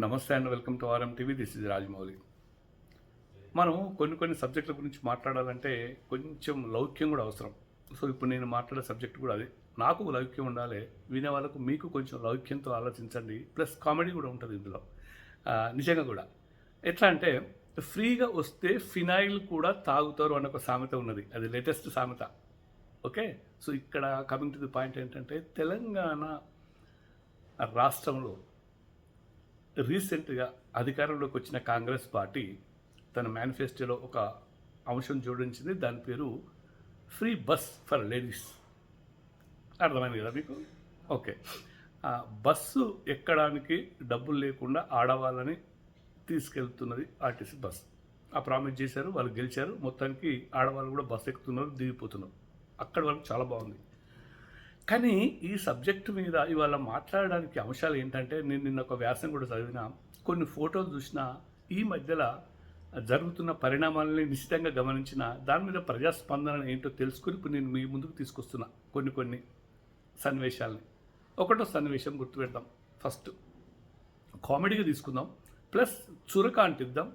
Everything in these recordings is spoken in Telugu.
నమస్తే and welcome to RM TV. This is Rajamouli. మనం కొన్ని కొన్ని సబ్జెక్టుల గురించి మాట్లాడాలంటే కొంచెం లౌక్యం కూడా అవసరం. సో ఇప్పుడు నేను మాట్లాడే సబ్జెక్ట్ కూడా అదే. నాకు లౌక్యం ఉండాలి వినే వాళ్ళకు మీకు కొంచెం లౌక్యంతో ఆలోచించండి ప్లస్ కామెడీ కూడా ఉంటుంది ఇందులో. నిజంగా కూడా. ఎట్లా అంటే ఫ్రీగా వస్తే ఫినాయిల్ కూడా తాగుతారు అన్న ఒక సామెత ఉన్నది. అది లేటెస్ట్ సామెత. ఓకే? సో ఇక్కడ కమింగ్ టు ది పాయింట్ ఏంటంటే తెలంగాణ రాష్ట్రంలో రీసెంట్గా అధికారంలోకి వచ్చిన కాంగ్రెస్ పార్టీ తన మేనిఫెస్టోలో ఒక అంశం జోడించింది. దాని పేరు ఫ్రీ బస్ ఫర్ లేడీస్. అర్థమైంది కదా మీకు? ఓకే. బస్సు ఎక్కడానికి డబ్బులు లేకుండా ఆడవాళ్ళని తీసుకెళ్తున్నది ఆర్టీసీ బస్. ఆ ప్రామిస్ చేశారు వాళ్ళు గెలిచారు. మొత్తానికి ఆడవాళ్ళు కూడా బస్సు ఎక్కుతున్నారు దిగిపోతున్నారు. అక్కడ వరకు చాలా బాగుంది. కానీ ఈ సబ్జెక్టు మీద ఇవాళ మాట్లాడడానికి అంశాలు ఏంటంటే నేను నిన్న ఒక వ్యాసం కూడా చదివిన కొన్ని ఫోటోలు చూసిన ఈ మధ్యలో జరుగుతున్న పరిణామాలని నిశ్చితంగా గమనించిన దాని మీద ప్రజాస్పందన ఏంటో తెలుసుకుని ఇప్పుడు నేను మీ ముందుకు తీసుకొస్తున్నా కొన్ని కొన్ని సన్నివేశాలని. ఒకటో సన్నివేశం గుర్తుపెడదాం. ఫస్ట్ కామెడీగా తీసుకుందాం. ప్లస్ చురక అంటిద్దాం.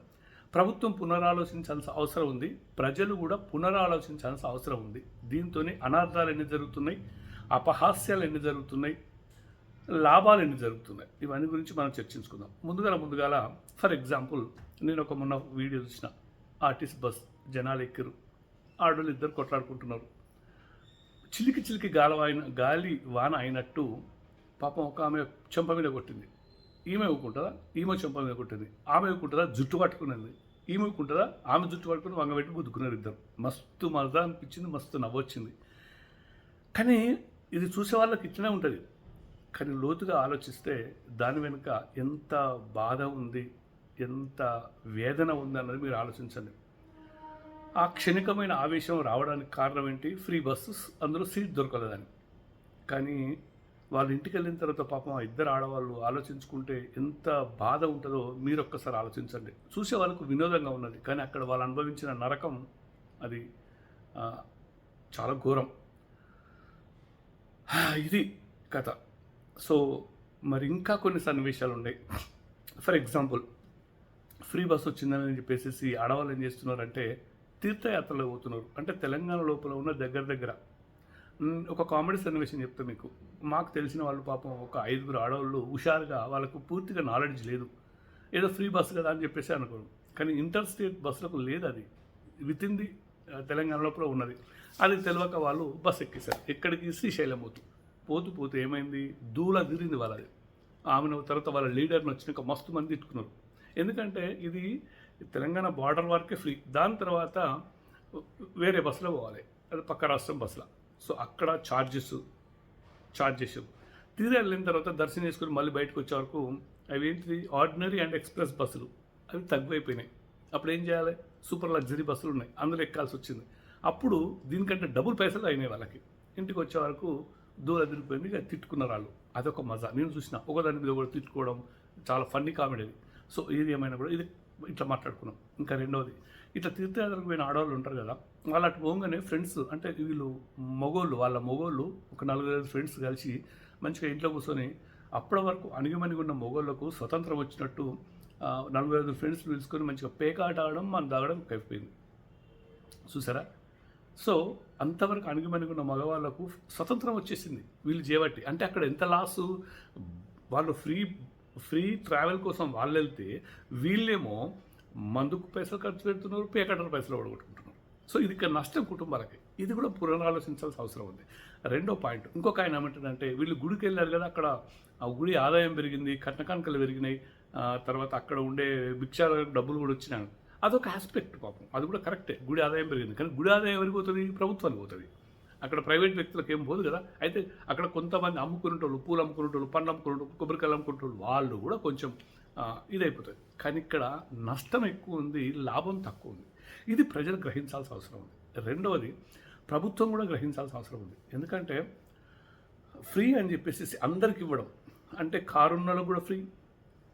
ప్రభుత్వం పునరాలోచించాల్సిన అవసరం ఉంది. ప్రజలు కూడా పునరాలోచించాల్సిన అవసరం ఉంది. దీంతోనే అనార్థాలు ఎన్ని జరుగుతున్నాయి? అపహాస్యాలు ఎన్ని జరుగుతున్నాయి? లాభాలు ఎన్ని జరుగుతున్నాయి? ఇవన్నీ గురించి మనం చర్చించుకుందాం. ముందుగా ముందుగాల ఫర్ ఎగ్జాంపుల్ నేను ఒక మొన్న వీడియో చూసిన ఆర్టిస్ట్ బస్ జనాలు ఎక్కిరు ఆడోళ్ళు ఇద్దరు కొట్లాడుకుంటున్నారు. చిలికి చిలికి గాలి అయిన గాలి వాన అయినట్టు పాపం ఒక ఆమె చెంప మీద కొట్టింది. ఈమె ఊకుంటుందా? ఈమె చెంప మీద కొట్టింది. ఆమె ఊకుంటుందా? జుట్టు పట్టుకునేది. ఈమె ఊకుంటుందా? ఆమె జుట్టు పట్టుకుని వంగబెట్టి గుద్దుకున్నారు ఇద్దరు. మస్తు మజా అనిపించింది మస్తు నవ్వొచ్చింది. కానీ ఇది చూసే వాళ్ళకి ఇట్లనే ఉంటుంది. కానీ లోతుగా ఆలోచిస్తే దాని వెనుక ఎంత బాధ ఉంది ఎంత వేదన ఉంది అన్నది మీరు ఆలోచించండి. ఆ క్షణికమైన ఆవేశం రావడానికి కారణం ఏంటి? ఫ్రీ బస్సు అందులో సీట్ దొరకలేదని. కానీ వాళ్ళ ఇంటికి వెళ్ళిన తర్వాత పాపం ఆ ఇద్దరు ఆడవాళ్ళు ఆలోచించుకుంటే ఎంత బాధ ఉంటుందో మీరు ఒక్కసారి ఆలోచించండి. చూసే వాళ్ళకు వినోదంగా ఉన్నది కానీ అక్కడ వాళ్ళు అనుభవించిన నరకం అది చాలా ఘోరం. ఇది కథ. సో మరి ఇంకా కొన్ని సన్నివేశాలు ఉన్నాయి. ఫర్ ఎగ్జాంపుల్ ఫ్రీ బస్ వచ్చిందని చెప్పేసి ఆడవాళ్ళు ఏం చేస్తున్నారంటే తీర్థయాత్రలు పోతున్నారు. అంటే తెలంగాణ లోపల ఉన్న దగ్గర దగ్గర. ఒక కామెడీ సన్నివేశం చెప్తా మీకు. మాకు తెలిసిన వాళ్ళు పాపం ఒక ఐదుగురు ఆడవాళ్ళు హుషారుగా వాళ్ళకు పూర్తిగా నాలెడ్జ్ లేదు. ఏదో ఫ్రీ బస్సు కదా అని చెప్పేసి అనుకోరు. కానీ ఇంటర్ స్టేట్ బస్సులకు లేదు అది. విత్ ఇన్ ది తెలంగాణ లోపల ఉన్నది. అది తెలియక వాళ్ళు బస్ ఎక్కేశారు. ఎక్కడికి? శ్రీశైలం పోతూ పోతూ పోతూ ఏమైంది? దూల తిరిగింది వాళ్ళది. ఆమెను తర్వాత వాళ్ళ లీడర్ని వచ్చినాక మస్తు మంది తిట్టుకున్నారు. ఎందుకంటే ఇది తెలంగాణ బార్డర్ వరకే ఫ్రీ. దాని తర్వాత వేరే బస్సులో పోవాలి. అది పక్క రాష్ట్రం బస్సులో. సో అక్కడ ఛార్జెస్ ఛార్జెస్ తిరిగి వెళ్ళిన తర్వాత దర్శనం చేసుకుని మళ్ళీ బయటకు వచ్చే వరకు అవి ఏంటిది? ఆర్డినరీ అండ్ ఎక్స్ప్రెస్ బస్సులు. అవి తగ్గిపోయినాయి అప్పుడు ఏం చేయాలి? సూపర్ లగ్జరీ బస్సులు ఉన్నాయి. అందులో ఎక్కాల్సి వచ్చింది. అప్పుడు దీనికంటే డబుల్ పైసలు అయినాయి వాళ్ళకి. ఇంటికి వచ్చే వరకు దూరం తిరిగిపోయింది ఇక తిట్టుకున్నారు వాళ్ళు. అదొక మజా. నేను చూసిన ఒకదాని మీద కూడా తిట్టుకోవడం చాలా ఫన్నీ కామెడీ సో ఇది ఏమైనా కూడా ఇది ఇట్లా మాట్లాడుకున్నాం. ఇంకా రెండవది ఇట్లా తీర్థయాత్రకు పోయిన ఆడవాళ్ళు ఉంటారు కదా వాళ్ళు అటు పోగానే ఫ్రెండ్స్ అంటే వీళ్ళు మగోళ్ళు వాళ్ళ మగోళ్ళు ఒక నలుగురు ఫ్రెండ్స్ కలిసి మంచిగా ఇంట్లో కూర్చొని అప్పటి వరకు అణిగిమణిగి ఉన్న మొగోళ్ళకు స్వతంత్రం వచ్చినట్టు నలుగురు ఐదు ఫ్రెండ్స్ పిలుచుకొని మంచిగా పేకాట ఆడడం మనం తాగడం అయిపోయింది చూసారా? సో అంతవరకు అణిగిమణిగున్న మగవాళ్ళకు స్వతంత్రం వచ్చేసింది. వీళ్ళు చేయబట్టి అంటే అక్కడ ఎంత లాసు? వాళ్ళు ఫ్రీ ఫ్రీ ట్రావెల్ కోసం వాళ్ళు వెళ్తే వీళ్ళేమో మందుకు పైసలు ఖర్చు పెడుతున్నారు పేకటర్ పైసలు ఓడగొట్టుకుంటున్నారు. సో ఇది ఇక్కడ నష్టం కుటుంబాలకి. ఇది కూడా పునరాలోచించాల్సిన అవసరం ఉంది. రెండో పాయింట్. ఇంకొక ఆయన ఏమంటాడంటే వీళ్ళు గుడికి వెళ్ళారు కదా అక్కడ ఆ గుడి ఆదాయం పెరిగింది కట్నకానుకలు పెరిగినాయి. తర్వాత అక్కడ ఉండే భిక్షాలకు డబ్బులు కూడా వచ్చినాయి. అదొక ఆస్పెక్ట్ పాపం. అది కూడా కరెక్టే గుడి ఆదాయం పెరిగింది. కానీ గుడి ఆదాయం ఎవరికి పోతుంది ప్రభుత్వానికి పోతుంది. అక్కడ ప్రైవేట్ వ్యక్తులకు ఏం పోదు కదా. అయితే అక్కడ కొంతమంది అమ్ముకునేటోళ్ళు పూలు అమ్ముకునేటోళ్ళు పండ్లు అమ్ముకునేటోళ్ళు కొబ్బరికాయలు అమ్ముకునేటోళ్ళు వాళ్ళు కూడా కొంచెం ఇదైపోతుంది కానీ ఇక్కడ నష్టం ఎక్కువ ఉంది లాభం తక్కువ ఉంది. ఇది ప్రజలు గ్రహించాల్సిన అవసరం ఉంది. రెండవది ప్రభుత్వం కూడా గ్రహించాల్సిన అవసరం ఉంది. ఎందుకంటే ఫ్రీ అని చెప్పేసి అందరికి ఇవ్వడం. అంటే కారు ఉన్న కూడా ఫ్రీ.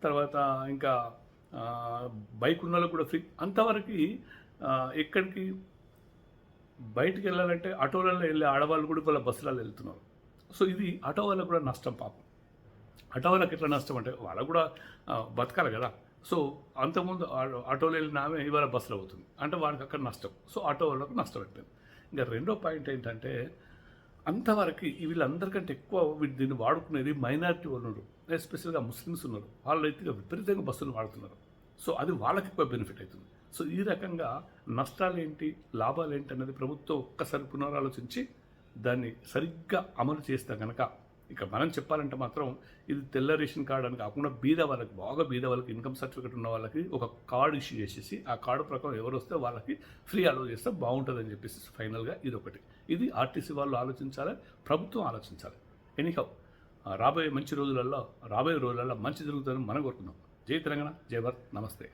తర్వాత ఇంకా బైక్ ఉన్న కూడా ఫ్రీ. అంతవరకు ఎక్కడికి బయటికి వెళ్ళాలంటే ఆటోలలో వెళ్ళే ఆడవాళ్ళు కూడా వాళ్ళ బస్సులలో వెళ్తున్నారు. సో ఇది ఆటో వాళ్ళకు కూడా నష్టం పాపం. ఆటో వాళ్ళకి ఎట్లా నష్టం అంటే వాళ్ళకు కూడా బతకాలి కదా. సో అంతకుముందు ఆటోలో వెళ్ళిన ఆమె ఇవాళ బస్సులో అవుతుంది అంటే వాడికి అక్కడ నష్టం. సో ఆటో వాళ్ళకు నష్టం అయిపోయింది. ఇంకా రెండో పాయింట్ ఏంటంటే అంతవరకు వీళ్ళందరికంటే ఎక్కువ దీన్ని వాడుకునేది మైనారిటీ వాళ్ళు ఉన్నారు ఎస్పెషల్గా ముస్లిమ్స్ ఉన్నారు. వాళ్ళు అయితే విపరీతంగా బస్సులు వాడుతున్నారు. సో అది వాళ్ళకి ఎక్కువ బెనిఫిట్ అవుతుంది. సో ఈ రకంగా నష్టాలు ఏంటి లాభాలు ఏంటి అనేది ప్రభుత్వం ఒక్కసారి పునరాలోచించి దాన్ని సరిగ్గా అమలు చేస్తే కనుక ఇక మనం చెప్పాలంటే మాత్రం ఇది తెల్ల రేషన్ కార్డు అని కాకుండా బీద వాళ్ళకి బాగా బీద వాళ్ళకి ఇన్కమ్ సర్టిఫికేట్ ఉన్న వాళ్ళకి ఒక కార్డు ఇష్యూ చేసేసి ఆ కార్డు ప్రకారం ఎవరు వస్తే వాళ్ళకి ఫ్రీ అలో చేస్తే బాగుంటుందని చెప్పేసి ఫైనల్గా ఇది ఒకటి. ఇది ఆర్టీసీ వాళ్ళు ఆలోచించాలి ప్రభుత్వం ఆలోచించాలి. ఎనీహౌ రాబోయే మంచి రోజులలో రాబోయే రోజులలో మంచి జరుగుతుందని మనం కోరుకుందాం. జై తెలంగాణ జై భారత్ నమస్తే.